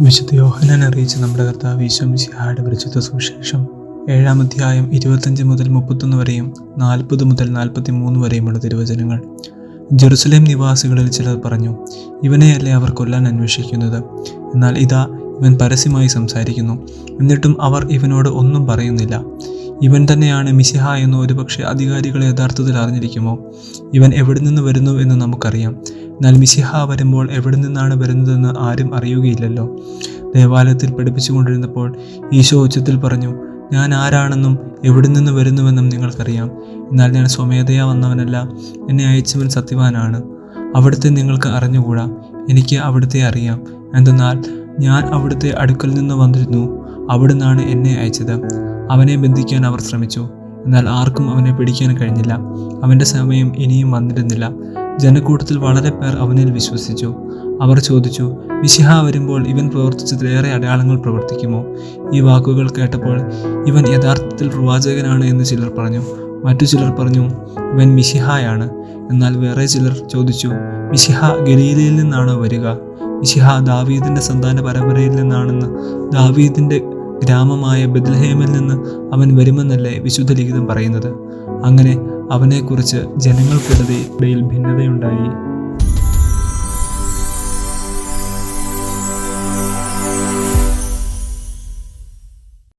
വിശുദ്ധ യോഹനാൻ അറിയിച്ച നമ്മുടെ കർത്താവ് ഈശോമിശിഹായുടെ പരിശുദ്ധ സുവിശേഷം ഏഴാം അധ്യായം ഇരുപത്തഞ്ച് മുതൽ മുപ്പത്തൊന്ന് വരെയും നാൽപ്പത് മുതൽ നാൽപ്പത്തി മൂന്ന് വരെയുമുള്ള തിരുവചനങ്ങൾ. ജെറുസലേം നിവാസികളിൽ ചിലർ പറഞ്ഞു ഇവനെയല്ലേ അവർ കൊല്ലാൻ അന്വേഷിക്കുന്നത്? എന്നാൽ ഇതാ ഇവൻ പരസ്യമായി സംസാരിക്കുന്നു. എന്നിട്ടും അവർ ഇവനോട് ഒന്നും പറയുന്നില്ല. ഇവൻ തന്നെയാണ് മിസിഹ എന്ന് ഒരുപക്ഷെ അധികാരികൾ യഥാർത്ഥത്തിൽ അറിഞ്ഞിരിക്കുമോ? ഇവൻ എവിടെ നിന്ന് വരുന്നു എന്ന് നമുക്കറിയാം. എന്നാൽ മിസിഹ വരുമ്പോൾ എവിടെ നിന്നാണ് വരുന്നതെന്ന് ആരും അറിയുകയില്ലല്ലോ. ദേവാലയത്തിൽ പഠിപ്പിച്ചുകൊണ്ടിരുന്നപ്പോൾ ഈശോ ഉച്ചത്തിൽ പറഞ്ഞു ഞാൻ ആരാണെന്നും എവിടെ നിന്ന് വരുന്നുവെന്നും നിങ്ങൾക്കറിയാം. എന്നാൽ ഞാൻ സ്വമേധയാ വന്നവനല്ല എന്നെ അയച്ചവൻ സത്യവാനാണ്. അവിടുത്തെ നിങ്ങൾക്ക് അറിഞ്ഞുകൂടാ. എനിക്ക് അവിടുത്തെ അറിയാം. എന്തെന്നാൽ ഞാൻ അവിടുത്തെ അടുക്കൽ നിന്ന് വന്നിരുന്നു. അവിടുന്നാണ് എന്നെ അയച്ചത്. അവനെ ബന്ധിക്കാൻ അവർ ശ്രമിച്ചു. എന്നാൽ ആർക്കും അവനെ പിടിക്കാൻ കഴിഞ്ഞില്ല. അവന്റെ സമയം ഇനിയും വന്നിരുന്നില്ല. ജനക്കൂട്ടത്തിൽ വളരെ പേർ അവനിൽ വിശ്വസിച്ചു. അവർ ചോദിച്ചു മിശിഹ വരുമ്പോൾ ഇവൻ പ്രവർത്തിച്ചതിലേറെ അടയാളങ്ങൾ പ്രവർത്തിക്കുമോ? ഈ വാക്കുകൾ കേട്ടപ്പോൾ ഇവൻ യഥാർത്ഥത്തിൽ പ്രവാചകനാണ് എന്ന് ചിലർ പറഞ്ഞു. മറ്റു ചിലർ പറഞ്ഞു ഇവൻ മിശിഹായാണ്. എന്നാൽ വേറെ ചിലർ ചോദിച്ചു മിശിഹ ഗലീലയിൽ നിന്നാണോ വരിക? മിശിഹ ദാവീദിന്റെ സന്താന പരമ്പരയിൽ നിന്നാണെന്ന് ദാവീദിന്റെ ഗ്രാമമായ ബദ്ലഹേമിൽ നിന്ന് അവൻ വരുമെന്നല്ലേ വിശുദ്ധ ലിഖിതം പറയുന്നത്. അങ്ങനെ അവനെക്കുറിച്ച് ജനങ്ങൾക്കിടയിൽ ഭിന്നതയുണ്ടായി.